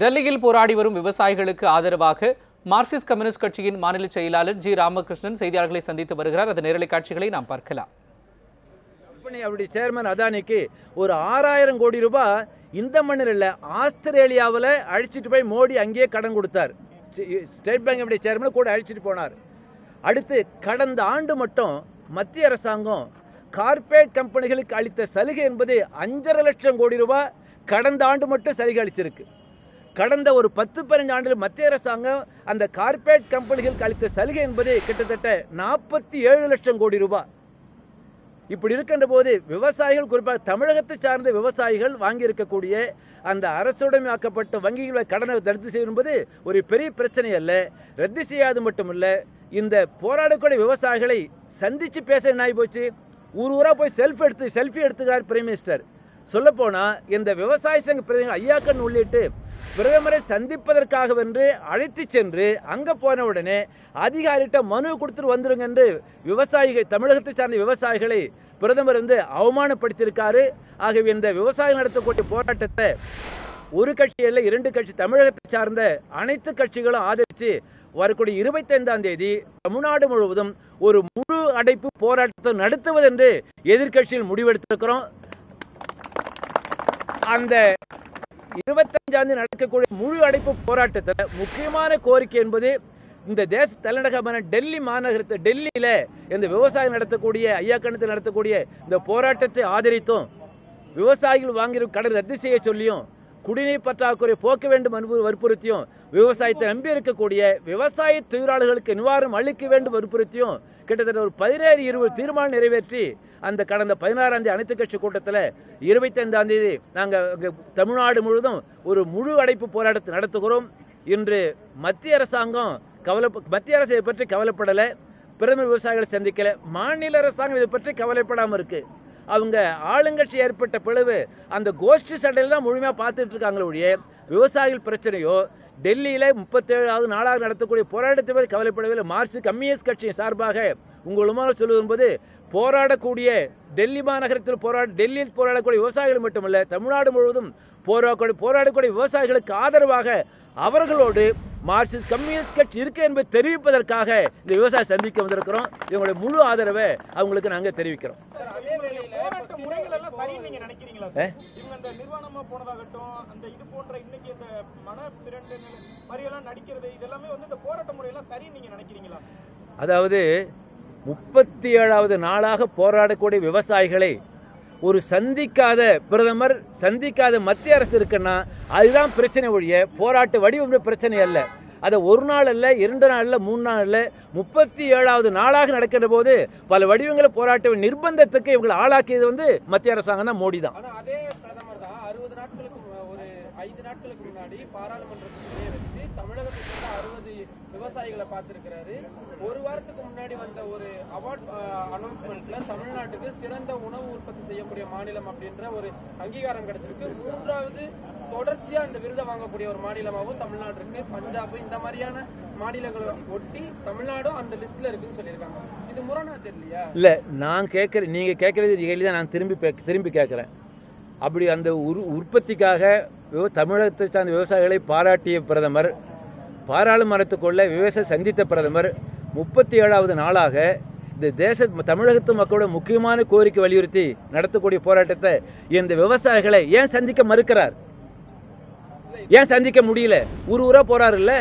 டெல்லியில் போராடி வரும் விவசாயிகளுக்கு ஆதரவாக மார்க்சிஸ்ட் கம்யூனிஸ்ட் கட்சியின் மாநில செயலாளர் ஜி ராமகிருஷ்ணன் செய்தியாளர்களை சந்தித்து வருகிறார். அந்த நேரலை காட்சிகளை நாம் பார்க்கலாம். கம்பெனி அப்படி சேர்மன் அதானிக்கு ஒரு ஆறாயிரம் கோடி ரூபாய் இந்த மண்ணில் இல்லை ஆஸ்திரேலியாவில் அழிச்சிட்டு போய் மோடி அங்கேயே கடன் கொடுத்தார். ஸ்டேட் பேங்க் அப்படி சேர்மன் கூட அழிச்சிட்டு போனார். அடுத்து கடந்த ஆண்டு மட்டும் மத்திய அரசாங்கம் கார்ப்பரேட் கம்பெனிகளுக்கு அளித்த சலுகை என்பது அஞ்சரை லட்சம் கோடி ரூபாய் கடந்த ஆண்டு மட்டும் சலுகை அளிச்சிருக்கு. கடந்த ஒரு பத்து பதினஞ்சு ஆண்டுகள் மத்திய அரசாங்கம் அந்த கார்ப்பரேட் கம்பெனிகளுக்கு அளித்த சலுகை என்பது கிட்டத்தட்ட நாற்பத்தி ஏழு லட்சம் கோடி ரூபாய். இப்படி இருக்கின்ற போது விவசாயிகள் குறிப்பாக தமிழகத்தை சார்ந்த விவசாயிகள் வாங்கியிருக்கக்கூடிய அந்த அரசுடைமையாக்கப்பட்ட வங்கிகளை கடனை ரத்து செய்யும் என்பது ஒரு பெரிய பிரச்சனை அல்ல. ரத்து செய்யாது மட்டுமல்ல இந்த போராடக்கூடிய விவசாயிகளை சந்திச்சு பேச என்ன ஆகி போச்சு? ஊர் ஊரா போய் செல்ஃபி எடுத்து செல்ஃபி எடுத்துக்கிறார் பிரைம் மினிஸ்டர் சொல்லப்போனால் இந்த விவசாய சங்க பிரதிநிதிகள் ஐயாக்கன் உள்ளிட்டு பிரதமரை சந்திப்பதற்காக வென்று அழைத்து சென்று அங்கே போன உடனே அதிகாரிகிட்ட மனு கொடுத்துட்டு வந்துருங்க என்று விவசாயிகள் தமிழகத்தை சார்ந்த விவசாயிகளை பிரதமர் வந்து அவமானப்படுத்தியிருக்காரு. ஆகவே இந்த விவசாயம் நடத்தக்கூடிய போராட்டத்தை ஒரு கட்சி அல்ல இரண்டு கட்சி தமிழகத்தை சார்ந்த அனைத்து கட்சிகளும் ஆதரித்து வரக்கூடிய இருபத்தைந்தாம் தேதி தமிழ்நாடு முழுவதும் ஒரு முழு அடைப்பு போராட்டத்தை நடத்துவதென்று எதிர்கட்சியில் எதிர்க்கட்சியில் முடிவெடுத்திருக்கிறோம். அந்த இருபத்தஞ்சாம் தேதி நடக்கக்கூடிய முழு அடைப்பு போராட்டத்தில் முக்கியமான கோரிக்கை என்பது இந்த தேச தலைநகரமான டெல்லி மாநகரத்தை டெல்லியில இந்த விவசாயம் நடத்தக்கூடிய ஐயாக்கணத்தில் நடத்தக்கூடிய இந்த போராட்டத்தை ஆதரித்தும் விவசாயிகள் வாங்கியிருக்கும் கடன் ரத்து செய்ய சொல்லியும் குடிநீர் பற்றாக்குறை போக்க வேண்டும் என்று வற்புறுத்தியும் விவசாயத்தை நம்பி இருக்கக்கூடிய விவசாய தொழிலாளர்களுக்கு நிவாரணம் அளிக்க வேண்டும் வற்புறுத்தியும் கிட்டத்தட்ட ஒரு பதினேழு இருபது தீர்மானம் நிறைவேற்றி அந்த கடந்த பதினாறாம் தேதி அனைத்து கட்சி கூட்டத்தில் இருபத்தைந்தாம் தேதி நாங்கள் தமிழ்நாடு முழுவதும் ஒரு முழு அடைப்பு போராட்டத்தை நடத்துகிறோம். இன்று மத்திய அரசாங்கம் கவலை மத்திய அரசு இதை பற்றி கவலைப்படலை. பிரதமர் விவசாயிகளை சந்திக்கல. மாநில அரசாங்கம் இதை பற்றி கவலைப்படாமல் இருக்கு. அவங்க ஆளுங்கட்சி ஏற்பட்ட பிளவு அந்த கோஷ்டி சண்டையில் தான் முழுமையாக பார்த்துட்டு இருக்காங்களே ஒழிய விவசாயிகள் பிரச்சனையோ டெல்லியில் முப்பத்தேழாவது நாளாக நடத்தக்கூடிய போராட்டத்தை பற்றி கவலைப்படவில்லை மார்க்சிஸ்ட் கம்யூனிஸ்ட் கட்சியின் சார்பாக உங்கள் சொல்லுவது என்பது போராடக்கூடிய டெல்லி மாநகரத்தில் போராட டெல்லியில் போராடக்கூடிய விவசாயிகள் மட்டுமல்ல தமிழ்நாடு முழுவதும் போராடக்கூடிய போராடக்கூடிய விவசாயிகளுக்கு ஆதரவாக அவர்களோடு மார்க்சிஸ்ட் கம்யூனிஸ்ட் கட்சி இருக்கு என்பதை தெரிவிப்பதற்காக இந்த விவசாய சந்திக்க வந்திருக்கிறோம். எங்களுடைய முழு ஆதரவை அவங்களுக்கு நாங்கள் தெரிவிக்கிறோம். அதாவது முப்பத்தி ஏழாவது நாளாக போராடக்கூடிய விவசாயிகளை ஒரு சந்திக்காத பிரதமர் சந்திக்காத மத்திய அரசு இருக்குன்னா அதுதான் பிரச்சனை ஒழிய போராட்ட வடிவம் பிரச்சனை அல்ல. அதை ஒரு நாள் அல்ல இரண்டு நாள் அல்ல மூணு நாள் அல்ல முப்பத்தி ஏழாவது நாளாக நடக்கின்ற போது பல வடிவங்களை போராட்ட நிர்பந்தத்துக்கு இவங்களை ஆளாக்கியது வந்து மத்திய அரசாங்கம் தான் மோடி தான் தான் அறுபது நாட்களுக்கு மு- ஒரு ஐந்து நாட்களுக்கு முன்னாடி பாராளுமன்றத்திலே வச்சு தமிழகத்தை சேர்ந்த அறுபது விவசாயிகளை பார்த்திருக்கிறாரு. ஒரு வாரத்துக்கு முன்னாடி வந்த ஒரு அவார்ட் அனௌன்ஸ்மெண்ட்ல தமிழ்நாட்டுக்கு சிறந்த உணவு உற்பத்தி செய்யக்கூடிய மாநிலம் அப்படின்ற ஒரு அங்கீகாரம் கிடைச்சிருக்கு. மூன்றாவது தொடர்ச்சியா இந்த விருதை வாங்கக்கூடிய ஒரு மாநிலமாகவும் தமிழ்நாடு இருக்கு. பஞ்சாப் இந்த மாதிரியான மாநிலங்களை ஒட்டி தமிழ்நாடும் அந்த லிஸ்ட்ல இருக்குன்னு சொல்லியிருக்காங்க. இது முரணா தெரியலையா? இல்ல நான் கேட்குற நீங்க கேட்கறது கேள்வி தான் நான் திரும்பி திரும்பி கேட்குறேன். அப்படி அந்த உரு உற்பத்திக்காக தமிழகத்தை சார்ந்த விவசாயிகளை பாராட்டிய பிரதமர் பாராளுமன்றத்துக்குள்ள விவசாய சந்தித்த பிரதமர் முப்பத்தி ஏழாவது நாளாக இந்த தேச தமிழகத்து மக்களோட முக்கியமான கோரிக்கை வலியுறுத்தி நடத்தக்கூடிய போராட்டத்தை இந்த விவசாயிகளை ஏன் சந்திக்க மறுக்கிறார்? ஏன் சந்திக்க முடியல? ஊர் ஊரா போறாருல்ல?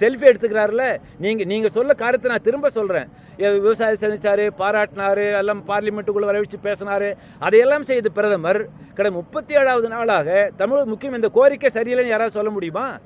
செல்ஃபி எடுத்துக்கிறாருல்ல? நீங்க நீங்க சொல்ல காரியத்தை நான் திரும்ப சொல்றேன். விவசாயம் விவசாயி பாராட்டினாரு எல்லாம் பார்லிமெண்ட்டுக்குள்ள வர பேசினாரு. அதையெல்லாம் செய்த பிரதமர் கடந்த முப்பத்தி ஏழாவது நாளாக தமிழ் முக்கியம் இந்த கோரிக்கை சரியில்லைன்னு யாராவது சொல்ல முடியுமா?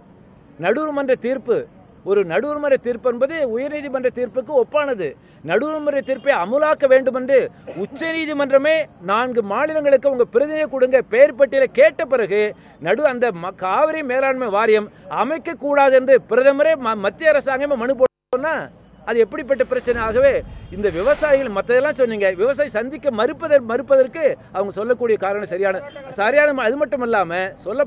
நடுவர்மன்ற தீர்ப்பு ஒரு நடுவர்மன்ற தீர்ப்பு என்பது உயர்நீதிமன்ற தீர்ப்புக்கு ஒப்பானது. நடுவர்மன்ற தீர்ப்பை அமுலாக்க வேண்டும் என்று உச்சநீதிமன்றமே நான்கு மாநிலங்களுக்கு உங்க பிரதிநிதியை கொடுங்க. பெயர் பட்டியலை கேட்ட பிறகு நடு அந்த ம- காவிரி மேலாண்மை வாரியம் அமைக்க கூடாது என்று பிரதமரே ம- மத்திய அரசாங்கமே மனு போட்டோம்னா அது எப்படிப்பட்ட பிரச்சனை? ஆகவே இந்த விவசாயிகள் மற்றதெல்லாம் சொன்னீங்க. விவசாயி சந்திக்க மறுப்பதற்கு மறுப்பதற்கு அவங்க சொல்லக்கூடிய காரணம் சரியான சரியான அது மட்டும் இல்லாம சொல்ல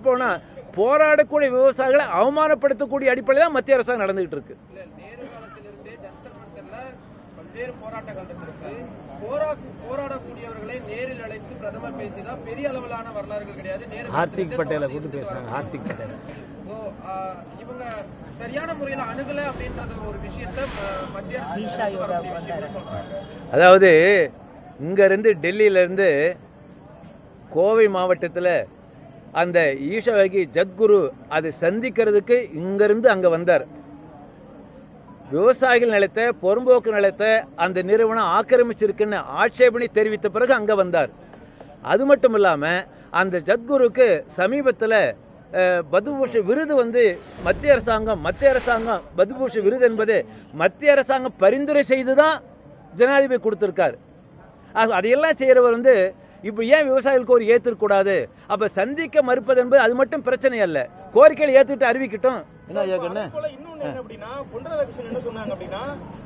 போராடக்கூடிய விவசாயிகளை அவமானப்படுத்தக்கூடிய அடிப்படையில் தான் மத்திய அரசாங்கம் நடந்துகிட்டு இருக்கு இல்ல நேரு காலத்திலிருந்தே ஜந்தர் மந்தர்ல பல்வேறு போராட்டங்கள் இருந்திருக்கு போரா போராடக்கூடியவர்களை நேரில் அழைத்து பிரதமர் பேசிதான் பெரிய அளவிலான வரலாறுகள் கிடையாது. நேரு ஹார்திக் பட்டேலை கூட்டு பேசுறாங்க. ஹார்திக் பட்டேல். இவங்க சரியான முறையில அணுகல அப்படின்றத ஒரு விஷயத்த மத்திய அரசு அதாவது இங்கேருந்து டெல்லியிலேருந்து கோவை மாவட்டத்தில் அந்த ஈஷவகி ஜத்குரு அது சந்திக்கிறதுக்கு இங்கேருந்து அங்கே வந்தார். விவசாயிகள் நிலத்தை பொறும்போக்கு நிலத்தை அந்த நிறுவனம் ஆக்கிரமிச்சிருக்குன்னு ஆட்சேபனை தெரிவித்த பிறகு அங்கே வந்தார். அது மட்டும் இல்லாமல் அந்த ஜத்குருக்கு சமீபத்தில் பதுபூஷ விருது வந்து மத்திய அரசாங்கம் மத்திய அரசாங்கம் பதுபூஷ விருது என்பது மத்திய அரசாங்கம் பரிந்துரை செய்து தான் ஜனாதிபதி கொடுத்துருக்கார். அதையெல்லாம் செய்கிறவர் வந்து இப்போ ஏன் விவசாயிகளுக்கு ஒரு ஏற்றுக்கூடாது அப்போ சந்திக்க மறுப்பது என்பது அது மட்டும் பிரச்சனை அல்ல. கோரிக்கைகளை ஏற்றுக்கிட்டு அறிவிக்கட்டும். என்ன இன்னொன்னு என்ன அப்படின்னா பொன் ராதாகிருஷ்ணன் என்ன சொன்னாங்க அப்படின்னா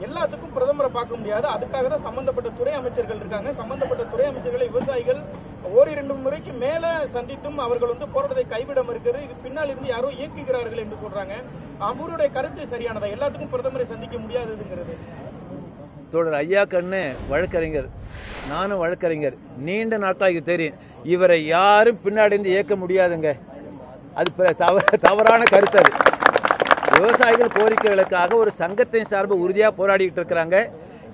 எல்லாத்துக்கும் பிரதமரை பார்க்க முடியாது. அதுக்காக தான் சம்பந்தப்பட்ட துறை அமைச்சர்கள் இருக்காங்க. சம்பந்தப்பட்ட துறை அமைச்சர்களை விவசாயிகள் ஓரிரண்டு முறைக்கு மேல சந்தித்தும் அவர்கள் வந்து போராட்டத்தை கைவிட மறுக்கிறது இது பின்னால் இருந்து யாரோ இயக்குகிறார்கள் என்று சொல்றாங்க. அவருடைய கருத்து சரியானதா? எல்லாத்துக்கும் பிரதமரை சந்திக்க முடியாதுங்கிறது தோழர் ஐயா கண்ணு வழக்கறிஞர். நானும் வழக்கறிஞர். நீண்ட நாட்களாக தெரியும். இவரை யாரும் பின்னாடி இருந்து இயக்க முடியாதுங்க. அது தவறான கருத்து அது. விவசாயிகள் கோரிக்கைகளுக்காக ஒரு சங்கத்தின் சார்பு உறுதியாக போராடிட்டு இருக்கிறாங்க.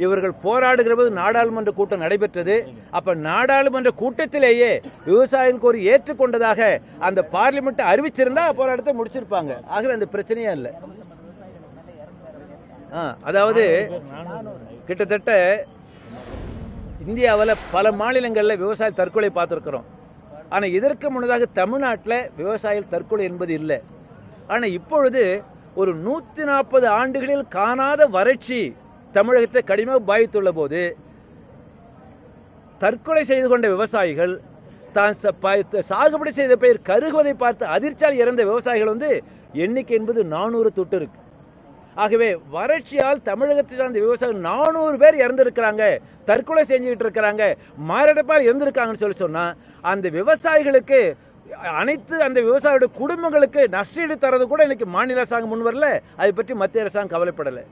இவர்கள் போராடுகிற போது நாடாளுமன்ற கூட்டம் நடைபெற்றது. அப்ப நாடாளுமன்ற கூட்டத்திலேயே விவசாயிகளுக்கு ஒரு ஏற்றுக்கொண்டதாக அந்த பார்லிமெண்ட் அறிவிச்சிருந்தா போராட்டத்தை முடிச்சிருப்பாங்க. ஆகவே அந்த பிரச்சனையே இல்லை. ஆ, அதாவது கிட்டத்தட்ட இந்தியாவில் பல மாநிலங்களில் விவசாய தற்கொலை பார்த்துருக்குறோம். ஆனால் இதற்கு முன்னதாக தமிழ்நாட்டில் விவசாயிகள் தற்கொலை என்பது இல்லை. ஆனால் இப்பொழுது ஒரு நூற்றி நாற்பது ஆண்டுகளில் காணாத வறட்சி தமிழகத்தை கடுமையாக பாதித்துள்ள போது தற்கொலை செய்து கொண்ட விவசாயிகள் தான் சாகுபடி செய்த பயிர் கருகுவதை பார்த்து அதிர்ச்சியால் இறந்த விவசாயிகள் வந்து எண்ணிக்கை என்பது நானூறு தொட்டு இருக்கு. ஆகவே வறட்சியால் தமிழகத்தை சார்ந்த விவசாயிகள் நானூறு பேர் இறந்திருக்கிறாங்க தற்கொலை செஞ்சுக்கிட்டு இருக்கிறாங்க மாரடைப்பால் இறந்திருக்காங்கன்னு சொல்லி சொன்னா அந்த விவசாயிகளுக்கு அனைத்து அந்த விவசாயியோட குடும்பங்களுக்கு நஷ்டீடு தரது கூட இன்னைக்கு மாநில அரசாங்கம் முன் வரல. அதை பற்றி மத்திய அரசாங்கம் கவலைப்படலை.